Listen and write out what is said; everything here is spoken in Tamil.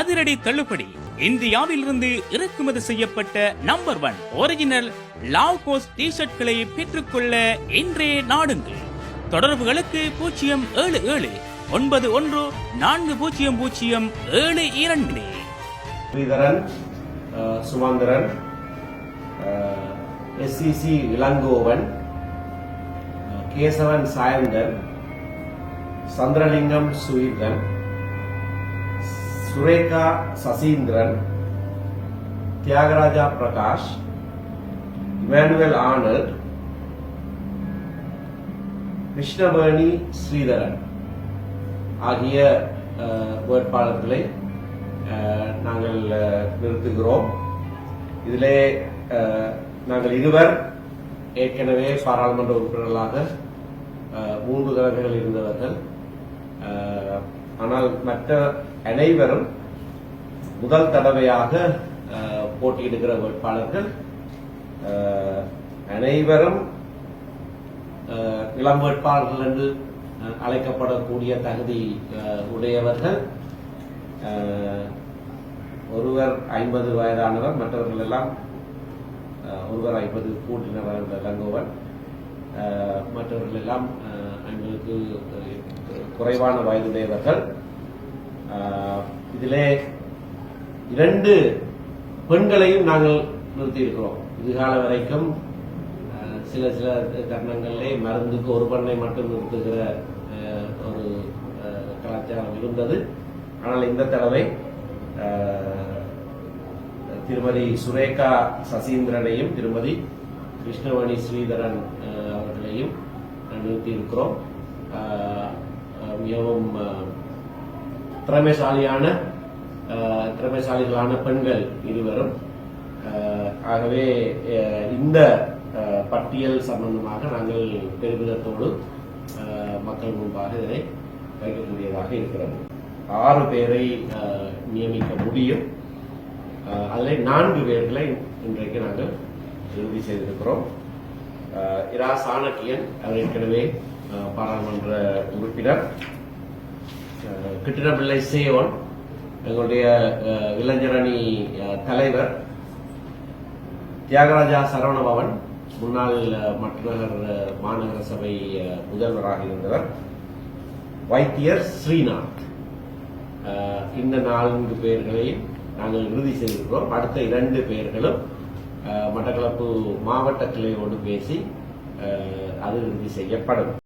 அதிரடி தள்ளுபடி. இந்தியாவிலிருந்து இறக்குமதி செய்யப்பட்ட நம்பர் ஒன் ஒரிஜினல் லாவ்கோஸ் டி ஷர்ட்களை பெற்றுக்கொள்ள இன்றே நாடுங்கள். தொடர்புகளுக்கு பூஜ்ஜியம் ஏழு ஏழு ஒன்பது ஒன்று நான்கு பூஜ்ஜியம் பூஜ்ஜியம் ஏழு இரண்டு. Sridharan Sumanthiran SCC Ilangovan Kesavan Sayanthan Chandralingam Suyithan Sureka Sasindran Thiyagaraja Prakash Emmanuel Arnold Krishnaveni Sridharan ஆகிய வேட்பாளர்களை நாங்கள் நிறுத்துகிறோம். இதிலே நாங்கள் இருவர் ஏற்கனவே பாராளுமன்ற உறுப்பினர்களாக மூன்று தடவைகள் இருந்தவர்கள் ஆனால் மற்ற அனைவரும் முதல் தடவையாக அஹ், போட்டியிடுகிற வேட்பாளர்கள் அனைவரும் அஹ், இளம் வேட்பாளர்கள் என்று அஹ், அழைக்கப்படக்கூடிய தகுதி அஹ், உடையவர்கள் அஹ், ஒருவர் ஐம்பது வயதானவர் மற்றவர்கள் எல்லாம் அஹ், ஒருவர் ஐம்பது கூட்டினவர் இளங்கோவன் மற்றவர்கள் எல்லாம் எங்களுக்கு குறைவான வயதுடையவர்கள். இதிலே இரண்டு பெண்களையும் நாங்கள் நிறுத்தியிருக்கிறோம். இதுகால வரைக்கும் சில சில தருணங்களிலே மருந்துக்கு ஒரு பெண்ணை மட்டும் நிறுத்துகிற ஒரு கலாச்சாரம் இருந்தது. ஆனால் இந்த தடவை திருமதி சுரேகா சசீந்திரனையும் திருமதி கிருஷ்ணவணி ஸ்ரீதரன் அஹ், நிறுத்தியிருக்கிறோம் மிகவும் திறமைசாலியான திறமைசாலிகளான பெண்கள் இருவரும் ஆகவே இந்த பட்டியல் சம்பந்தமாக நாங்கள் பெருமிதத்தோடு மக்கள் முன்பாக இதனை வைக்கக்கூடியதாக இருக்கிறது. ஆறு பேரை நியமிக்க முடியும். அதில் நான்கு பேர்களை இன்றைக்கு நாங்கள் இறுதி செய்திருக்கிறோம். இரா சாணக்கியன் அவர் ஏற்கனவே பாராளுமன்ற உறுப்பினர். அஹ், சேவன் எங்களுடைய இளைஞரணி தலைவர். தியாகராஜா சரவணபவன் முன்னாள் மற்றநகர் மாநகர சபை முதல்வராக இருந்தவர். வைத்தியர் ஸ்ரீநாத். அஹ், இந்த நான்கு பேர்களையும் நாங்கள் இறுதி செய்திருக்கிறோம். அடுத்த இரண்டு பேர்களும் மட்டக்களப்பு மாவட்ட கிளையோடு பேசி அஹ், அது இறுதி செய்யப்படும்.